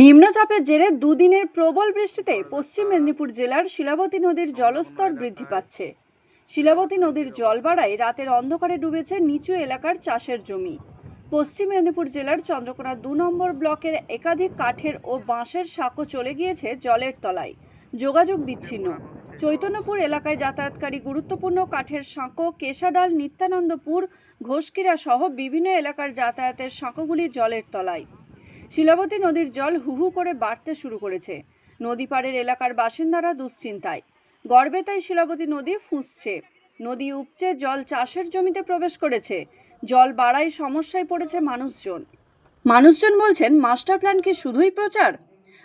নিম্নচাপের জেরে দুদিনের প্রবল বৃষ্টিতে পশ্চিম মেদিনীপুর জেলার শিলাবতী নদীর জলস্তর বৃদ্ধি পাচ্ছে। শিলাবতী নদীর জল বাড়ায় রাতের অন্ধকারে ডুবেছে নিচু এলাকার চাষের জমি। পশ্চিম মেদিনীপুর জেলার চন্দ্রকোনা দু নম্বর ব্লকের একাধিক কাঠের ও বাঁশের সাঁকো চলে গিয়েছে জলের তলায়। যোগাযোগ বিচ্ছিন্ন। চৈতন্যপুর এলাকায় যাতায়াতকারী গুরুত্বপূর্ণ কাঠের সাঁকো, কেশাডাল, নিত্যানন্দপুর, ঘোষকিরা সহ বিভিন্ন এলাকার যাতায়াতের সাঁকোগুলি জলের তলায়। শিলাবতী নদীর জল হুহু করে বাড়তে শুরু করেছে। নদী পাড়ের এলাকার বাসিন্দারা দুশ্চিন্তায়। গড়বেতায় শিলাবতী নদী ফুঁসছে। নদী উপচে জল চাষের জমিতে প্রবেশ করেছে। জল বাড়ায় সমস্যায় পড়েছে মানুষজন। মানুষজন বলছেন, মাস্টার প্ল্যান কি শুধুই প্রচার?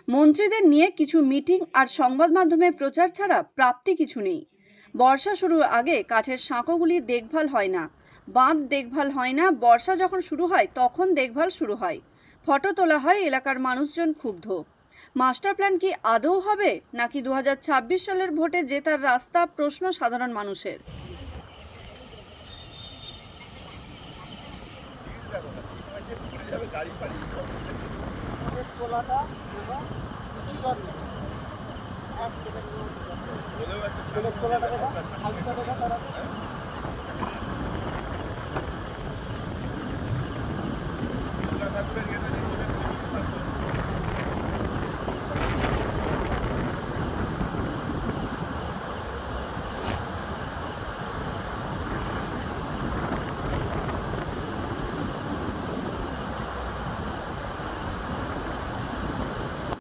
মন্ত্রীদের নিয়ে কিছু মিটিং আর সংবাদ মাধ্যমে প্রচার ছাড়া প্রাপ্তি কিছু নেই। বর্ষা শুরুর আগে কাঠের সাঁকোগুলি দেখভাল হয় না। বাঁধ দেখভাল হয় না। বর্ষা যখন শুরু হয়, তখন দেখভাল শুরু হয়। ফটো তোলা হয় এলাকার মানুষজন ক্ষুব্ধ। মাস্টার প্ল্যান কি আদৌ হবে, নাকি দু হাজার ছাব্বিশ সালের ভোটে জেতার রাস্তা প্রশ্ন সাধারণ মানুষের?